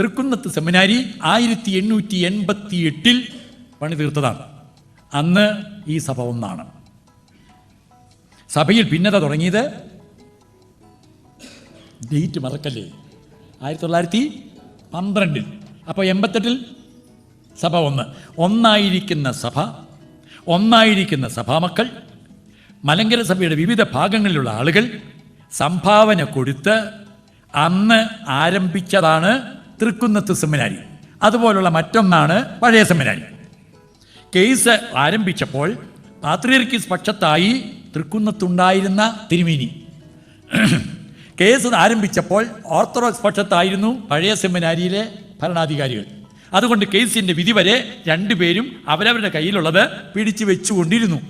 തൃക്കുന്നത്ത് സെമിനാരി ആയിരത്തി എണ്ണൂറ്റി എൺപത്തി എട്ടിൽ പണി തീർത്തതാണ് അന്ന് ഈ സഭ ഒന്നാണ്. സഭയിൽ ഭിന്നത തുടങ്ങിയത് ഡേറ്റ് മറക്കല്ലേ? ആയിരത്തി തൊള്ളായിരത്തി പന്ത്രണ്ടിൽ അപ്പോൾ എൺപത്തെട്ടിൽ സഭ ഒന്ന്. ഒന്നായിരിക്കുന്ന സഭ ഒന്നായിരിക്കുന്ന സഭാമക്കൾ മലങ്കര സഭയുടെ വിവിധ ഭാഗങ്ങളിലുള്ള ആളുകൾ സംഭാവന കൊടുത്ത് അന്ന് ആരംഭിച്ചതാണ് തൃക്കുന്നത്ത് സെമിനാരി. അതുപോലുള്ള മറ്റൊന്നാണ് പഴയ സെമിനാരി. കേസ് ആരംഭിച്ചപ്പോൾ പാത്രിയർക്കീസ് പക്ഷത്തായി തൃക്കുന്നത്തുണ്ടായിരുന്ന തിരുമേനി. കേസ് ആരംഭിച്ചപ്പോൾ ഓർത്തഡോക്സ് പക്ഷത്തായിരുന്നു പഴയ സെമിനാരിയിലെ ഭരണാധികാരികൾ. അതുകൊണ്ട് കേസിന്റെ വിധി വരെ രണ്ടുപേരും അവരവരുടെ കയ്യിലുള്ളത് പിടിച്ചു വെച്ചുകൊണ്ടിരുന്നു.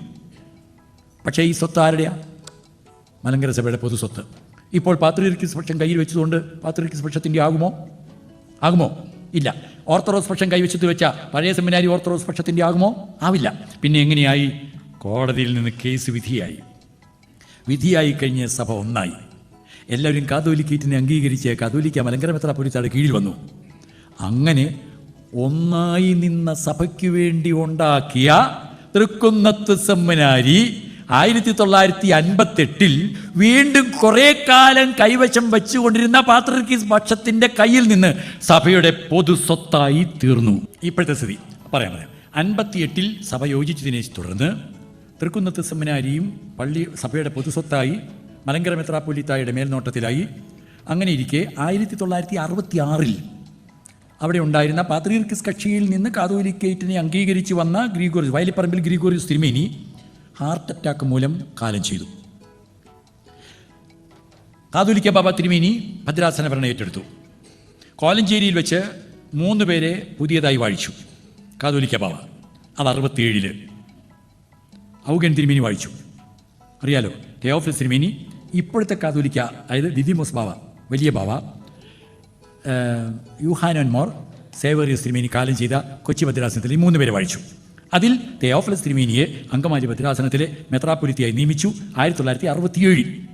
പക്ഷേ ഈ സ്വത്ത് ആരുടെയാണ് മലങ്കര സഭയുടെ പൊതു സ്വത്ത്. ഇപ്പോൾ പാത്രിയർക്കീസ് പക്ഷം കയ്യിൽ വെച്ചതുകൊണ്ട് പാത്രിയർക്കീസ് പക്ഷത്തിന്റെ ആകുമോ? ആകുമോ? ഇല്ല. ഓർത്തഡോക്സ് പക്ഷം കൈവശത്ത് വെച്ച പഴയ സെമിനാരി ഓർത്തഡോക്സ് പക്ഷത്തിന്റെ ആകുമോ? ആവില്ല. പിന്നെ എങ്ങനെയായി? കോടതിയിൽ നിന്ന് കേസ് വിധിയായി. വിധിയായി കഴിഞ്ഞ സഭ ഒന്നായി. എല്ലാവരും കാതോലിക്കേറ്റിനെ അംഗീകരിച്ച് കാതോലിക്ക മലങ്കര മെത്രാപ്പൊലിത്തയുടെ കീഴിൽ വന്നു. അങ്ങനെ ഒന്നായി നിന്ന സഭയ്ക്ക് വേണ്ടി ഉണ്ടാക്കിയ തൃക്കുന്നത്ത് സെമിനാരി ആയിരത്തി തൊള്ളായിരത്തി അൻപത്തെട്ടിൽ വീണ്ടും കുറെ കാലം കൈവശം വെച്ചുകൊണ്ടിരുന്ന പാത്രീസ് പക്ഷത്തിന്റെ കയ്യിൽ നിന്ന് സഭയുടെ പൊതു സ്വത്തായി തീർന്നു. ഇപ്പോഴത്തെ സ്ഥിതി. പറയാം പറയാം അൻപത്തിയെട്ടിൽ സഭ യോജിച്ചതിനെ തുടർന്ന് തൃക്കുന്നത്ത് സെമിനാരിയും പള്ളി സഭയുടെ പൊതു സ്വത്തായി മലങ്കര മെത്രാപ്പൊലിത്തായുടെ മേൽനോട്ടത്തിലായി. അങ്ങനെ ഇരിക്കെ ആയിരത്തി തൊള്ളായിരത്തി അറുപത്തി ആറിൽ അവിടെ ഉണ്ടായിരുന്ന പാത്രീർക്കിസ് കക്ഷിയിൽ നിന്ന് കാതോലിക്കേറ്റിനെ അംഗീകരിച്ചു വന്ന ഗ്രീഗോറിയസ് വയലിപ്പറമ്പിൽ ഗ്രീഗോറിയസ് തിരുമേനി ഹാർട്ട് അറ്റാക്ക് മൂലം കാലം ചെയ്തു. കാതോലിക്ക ബാബ തിരുമേനി ഭദ്രാസന ഭരണം ഏറ്റെടുത്തു. കോലഞ്ചേരിയിൽ വെച്ച് മൂന്ന് പേരെ പുതിയതായി വാഴിച്ചു. കാതോലിക്ക ബാബ. അത് അറുപത്തിയേഴിൽ. ഔഗൻ തിരുമേനി വാഴിച്ചു. അറിയാലോ തെയോഫിസ് തിരുമേനി ഇപ്പോഴത്തെ കാതോലിക്ക അതായത് ദിദിമോസ് ബാബ വലിയ ബാബ യുഹാനോൻ മോർ സേവറിയസ് തിരുമേനി കാലം ചെയ്ത കൊച്ചി ഭദ്രാസനത്തിൽ ഈ മൂന്ന് പേരെ വാഴിച്ചു. അതിൽ തെയോഫിലസ് തിരുമേനിയെ അങ്കമാലി ഭദ്രാസനത്തിലെ മെത്രാപൊലിത്തിയായി നിയമിച്ചു ആയിരത്തി തൊള്ളായിരത്തി അറുപത്തിയേഴിൽ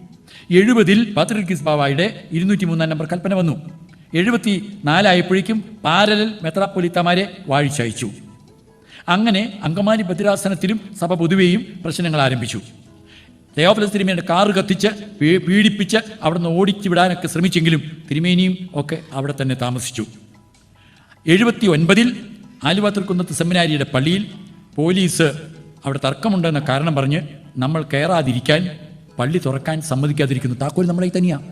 എഴുപതിൽ പാത്രിക്കിസ് ബാവായുടെ ഇരുന്നൂറ്റി മൂന്നാം നമ്പർ കൽപ്പന വന്നു. എഴുപത്തി നാലായപ്പോഴേക്കും പാരലൽ മെത്രാപ്പൊലിത്തമാരെ വാഴിച്ചയച്ചു. അങ്ങനെ അങ്കമാലി ഭദ്രാസനത്തിലും സഭ പൊതുവെയും പ്രശ്നങ്ങൾ ആരംഭിച്ചു. ദയോഫലസ് തിരുമേനിയുടെ കാറ് കത്തിച്ച് പീഡിപ്പിച്ച് അവിടുന്ന് ഓടിച്ചു വിടാനൊക്കെ ശ്രമിച്ചെങ്കിലും തിരുമേനിയും ഒക്കെ അവിടെ തന്നെ താമസിച്ചു. എഴുപത്തി ഒൻപതിൽ ആലുവ തൃക്കുന്നത്ത് സെമിനാരിയുടെ പള്ളിയിൽ പോലീസ് അവിടെ തർക്കമുണ്ടെന്ന കാരണം പറഞ്ഞ് നമ്മൾ കയറാതിരിക്കാൻ പള്ളി തുറക്കാൻ സമ്മതിക്കാതിരിക്കുന്നു. താക്കോൽ നമ്മളെ തന്നെയാണ്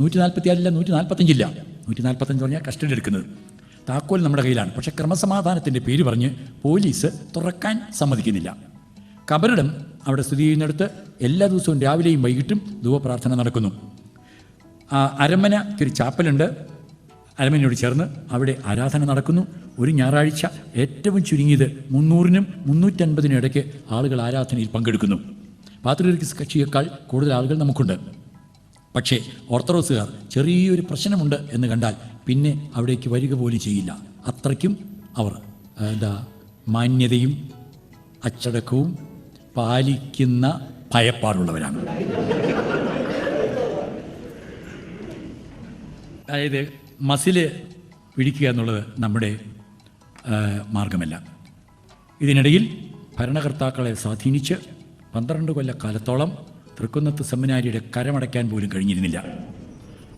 നൂറ്റി നാൽപ്പത്തി ആറില്ല നൂറ്റി നാൽപ്പത്തഞ്ചില്ല നൂറ്റി നാൽപ്പത്തഞ്ച് പറഞ്ഞാൽ കസ്റ്റഡി എടുക്കുന്നത്. താക്കോൽ നമ്മുടെ കയ്യിലാണ്. പക്ഷേ ക്രമസമാധാനത്തിന്റെ പേര് പറഞ്ഞ് പോലീസ് തുറക്കാൻ സമ്മതിക്കുന്നില്ല. കബറിടം അവിടെ സ്ഥിതി ചെയ്യുന്നിടത്ത് എല്ലാ ദിവസവും രാവിലെയും വൈകിട്ടും ധൂവപ്രാർത്ഥന നടക്കുന്നു. അരമന തിരി ചാപ്പലുണ്ട് അരമനയോട് ചേർന്ന് അവിടെ ആരാധന നടക്കുന്നു. ഒരു ഞായറാഴ്ച ഏറ്റവും ചുരുങ്ങിയത് മുന്നൂറിനും മുന്നൂറ്റൻപതിനും ഇടയ്ക്ക് ആളുകൾ ആരാധനയിൽ പങ്കെടുക്കുന്നു. പാത്രീർക്കിസ് കക്ഷിയേക്കാൾ കൂടുതൽ ആളുകൾ നമുക്കുണ്ട്. പക്ഷേ ഓർത്തഡോക്സുകാർ ചെറിയൊരു പ്രശ്നമുണ്ട് എന്ന് കണ്ടാൽ പിന്നെ അവിടേക്ക് വരിക പോലും ചെയ്യില്ല. അത്രയ്ക്കും അവർ എന്താ മാന്യതയും അച്ചടക്കവും പാലിക്കുന്ന ഭയപ്പാടുള്ളവരാണ്. അതായത് മസിൽ പിടിക്കുക എന്നുള്ളത് നമ്മുടെ മാർഗമല്ല. ഇതിനിടയിൽ ഭരണകർത്താക്കളെ സ്വാധീനിച്ച് പന്ത്രണ്ട് കൊല്ലക്കാലത്തോളം തൃക്കുന്നത്ത് സെമിനാരിയുടെ കരമടയ്ക്കാൻ പോലും കഴിഞ്ഞിരുന്നില്ല.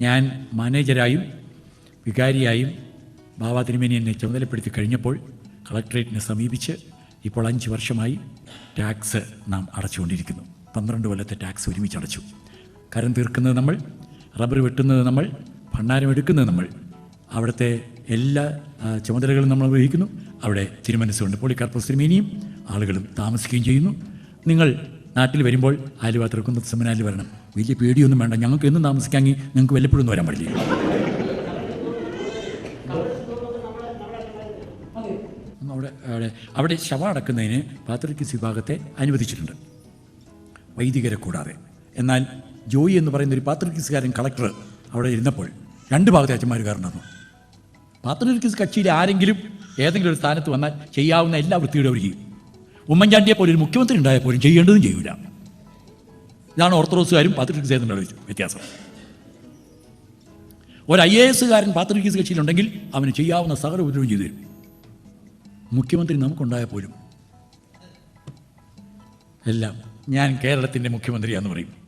ഞാൻ മാനേജരായും വികാരിയായും ബാബ തിരുമേനി എന്നെ ചുമതലപ്പെടുത്തി കഴിഞ്ഞപ്പോൾ കളക്ട്രേറ്റിനെ സമീപിച്ച് ഇപ്പോൾ അഞ്ച് വർഷമായി ടാക്സ് നാം അടച്ചുകൊണ്ടിരിക്കുന്നു. പന്ത്രണ്ട് കൊല്ലത്തെ ടാക്സ് ഒരുമിച്ച് അടച്ചു കരം തീർക്കുന്നത് നമ്മൾ റബ്ബർ വെട്ടുന്നത് നമ്മൾ ഭണ്ണാരം എടുക്കുന്നത് നമ്മൾ. അവിടുത്തെ എല്ലാ ചുമതലകളും നമ്മൾ വഹിക്കുന്നു. അവിടെ തിരുമനസ്സുകൊണ്ട് പോളിക്കാർപ്പോസ് തിരുമേനിയും ആളുകളും താമസിക്കുകയും ചെയ്യുന്നു. നിങ്ങൾ നാട്ടിൽ വരുമ്പോൾ ആലുവ തൃക്കുന്നത്ത് സെമിനാരിൽ വരണം. വലിയ പേടിയൊന്നും വേണ്ട. ഞങ്ങൾക്ക് എന്നും താമസിക്കാമെങ്കിൽ നിങ്ങൾക്ക് വല്ലപ്പോഴും വരാൻ പാടില്ല? അവിടെ അവിടെ അവിടെ ശവം അടക്കുന്നതിന് പാത്രിക്കിസ് വിഭാഗത്തെ അനുവദിച്ചിട്ടുണ്ട്. വൈദികരെ കൂടാതെ. എന്നാൽ ജോയി എന്ന് പറയുന്ന ഒരു പാത്രിക്കിസുകാരൻ കളക്ടർ അവിടെ ഇരുന്നപ്പോൾ രണ്ട് ഭാഗത്തെ അച്ഛന്മാർ കയറേണ്ടതെന്ന് പാത്രിക്കിസ് കക്ഷിയിലെ ആരെങ്കിലും ഏതെങ്കിലും ഒരു സ്ഥാനത്ത് വന്നാൽ ചെയ്യാവുന്ന എല്ലാ വൃത്തിയുടെ അവർ ചെയ്യും ഉമ്മൻചാണ്ടിയെ പോലെ ഒരു മുഖ്യമന്ത്രി ഉണ്ടായാൽ പോലും ചെയ്യേണ്ടതും ചെയ്യൂല. ഇതാണ് ഓർത്തഡോക്സുകാരും പാത്രിക്കിസുകാരും തമ്മിലുള്ള വ്യത്യാസം. ഒരു ഐ എ എസുകാരൻ പാത്രികീസ് കക്ഷിയിലുണ്ടെങ്കിൽ അവന് ചെയ്യാവുന്ന സകല ഉപദ്രവം ചെയ്തു തരും. മുഖ്യമന്ത്രി നമുക്കുണ്ടായാൽ പോലും എല്ലാം ഞാൻ കേരളത്തിന്റെ മുഖ്യമന്ത്രിയാന്ന് പറയും.